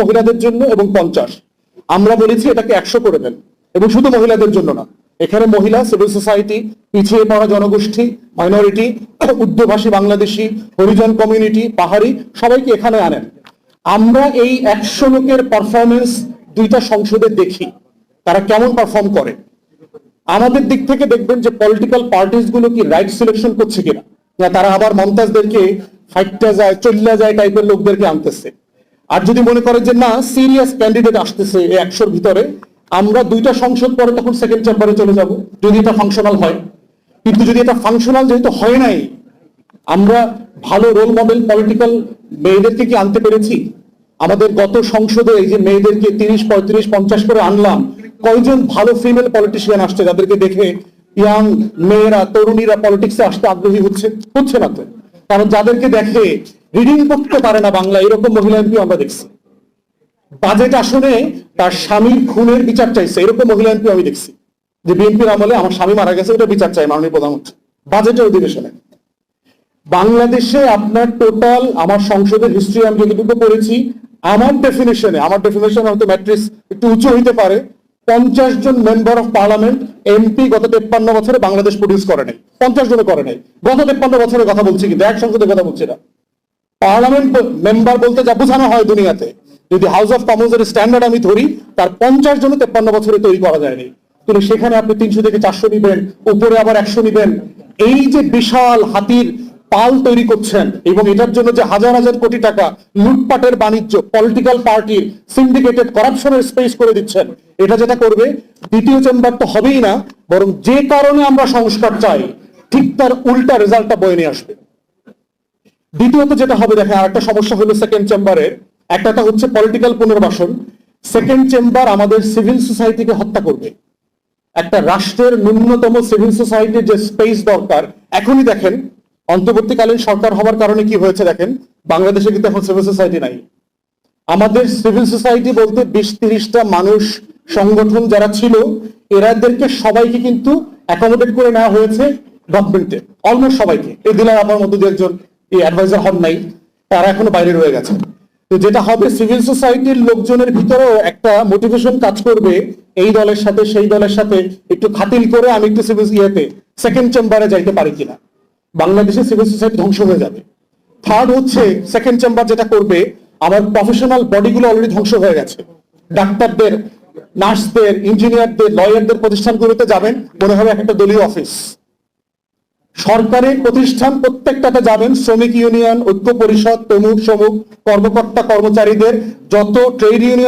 মহিলাদের জন্য এবং পঞ্চাশ। আমরা বলেছি এটাকে একশো করে দেন। এবং শুধু মহিলাদের জন্য না, এখানে মহিলা সিভিল সোসাইটি পিছিয়ে পড়া জনগোষ্ঠী মাইনরিটি উর্দুভাষী, বাংলাদেশি, হরিজন কমিউনিটি পাহাড়ি, সবাইকে এখানে আনেন। আমরা এই একশো লোকের পারফরমেন্স দুইটা সংসদে দেখি, তারা কেমন পারফর্ম করে। আমাদের দিক থেকে দেখবেন যে পলিটিক্যাল পার্টিসগুলো কি রাইট সিলেকশন করছে কিনা। তারা আবার মমতাজদেরকে ফাইটটা যায়, চল্লা যায় টাইপের লোকদেরকে আনতেছে। আর যদি মনে করেন যে না সিরিয়াস ক্যান্ডিডেট আসতেছে এই একশোর ভিতরে, আমরা দুইটা সংসদ পরে তখন সেকেন্ড চেম্বারে চলে যাব, যদি এটা ফাংশনাল হয়। কিন্তু যদি এটা ফাংশনাল যেহেতু হয় নাই, আমরা ভালো রোল মডেল পলিটিক্যাল মেয়েদেরকে কি আনতে পেরেছি? আমাদের গত সংসদে এই যে মেয়েদেরকে তিরিশ, পঁয়ত্রিশ, পঞ্চাশ করে আনলাম, কয়জন ভালো ফিমেল পলিটিশিয়ান আসছে যাদেরকে দেখে ইয়াং মেয়েরা, তরুণীরা পলিটিক্সে আসতে আগ্রহী হচ্ছে? হচ্ছে না তো। কারণ যাদেরকে দেখে রিডিং করতে পারে না বাংলা, এরকম মহিলা এমপি আমরা দেখছি। বাজেট আসনে তার স্বামীর খুনের বিচার চাইছে, এরকম মহিলা এমপি আমি দেখছি। যে বিএনপির আমলে আমার স্বামী মারা গেছে ওটা বিচার চাই মাননীয় প্রধানমন্ত্রী। বাজেটের অধিবেশনে। বাংলাদেশে আপনার টোটাল আমার সংসদের হিস্ট্রি আমি যতটুকু পড়েছি, আমার ডেফিনেশনে আমার ডেফিনেশন হয়তো ম্যাট্রিক্স একটু উঁচু হইতে পারে, পঞ্চাশ জন মেম্বার অফ পার্লামেন্ট এমপি গত তেপ্পান্ন বছরে বাংলাদেশ প্রডিউস করে নাই। পঞ্চাশ জনে করে নাই। গত তেপ্পান্ন বছরের কথা বলছি কিন্তু, এক সংসদের কথা বলছি না। পার্লামেন্ট মেম্বার বলতে যা বোঝানো হয় দুনিয়াতে, যদি হাউস অফ কমন্স এর স্ট্যান্ডার্ড আমি ধরি, তার পঞ্চাশ জন তেপ্পান্ন বছরে তৈরি করা যায়নি। কিন্তু সেখানে আপনি তিনশো থেকে চারশো নিবেন, উপরে আবার একশো নিবেন। এই যে বিশাল হাতির পাল তৈরি করছেন, এবং এটার জন্য যে হাজার হাজার কোটি টাকা লুটপাটের বাণিজ্য পলিটিক্যাল পার্টির সিন্ডিকেটেড করাপশনের স্পেস করে দিচ্ছেন, এটা যেটা করবে, দ্বিতীয় চেম্বার তো হবেই না, বরং যে কারণে আমরা সংস্কার চাই, ঠিক তার উল্টা রেজাল্টটা বয়ে নিয়ে আসবে। দ্বিতীয়ত যেটা হবে, দেখেন আরেকটা সমস্যা হলো সেকেন্ড চেম্বারে একটাটা হচ্ছে পলিটিক্যাল পুনর্বাসন। সেকেন্ড চেম্বার আমাদের সিভিল সোসাইটিকে হত্যা করবে। একটা রাষ্ট্রের ন্যূনতম সিভিল সোসাইটির যে স্পেস দরকার, এখনই দেখেন, অন্তর্বর্তীকালীন সরকার হওয়ার কারণে কি হয়েছে দেখেন, বাংলাদেশে কিন্তু এখন সিভিল সোসাইটি নাই। আমাদের সিভিল সোসাইটি বলতে বিশ তিরিশটা মানুষ, সংগঠন যারা ছিল, এরাদেরকে সবাইকে কিন্তু অ্যাকোমোডেট করে নেওয়া হয়েছে গভর্নমেন্টে অলমোস্ট সবাইকে। এই দিলার আমার মধ্যে একজন। এই অ্যাডভাইজার হন নাই, তারা এখনও বাইরে রয়ে গেছে তো যেটা হবে সিভিল সোসাইটির লোকজনের ভিতরেও একটা মোটিভেশন কাজ করবে, এই দলের সাথে, সেই দলের সাথে একটু খাতিল করে আমি একটু সিভিল ইয়েতে সেকেন্ড চেম্বারে যাইতে পারি কিনা। বাংলাদেশে সিভিল সোসাইটি ধ্বংস হয়ে যাবে। থার্ড হচ্ছে সেকেন্ড চেম্বার যেটা করবে, আমার প্রফেশনাল বডিগুলো অলরেডি ধ্বংস হয়ে গেছে। ডাক্তারদের, নার্সদের ইঞ্জিনিয়ারদের লয়ারদের প্রতিষ্ঠানগুলোতে যাবেন, মনে হবে একটা দলীয় অফিস সরকারি প্রতিষ্ঠান প্রত্যেকটাতে যাবেন, শ্রমিক ইউনিয়ন, ঐক্য পরিষদ, তমুক, সমুক, কর্মকর্তা কর্মচারীদের, যত ট্রেড ইউনিয়ন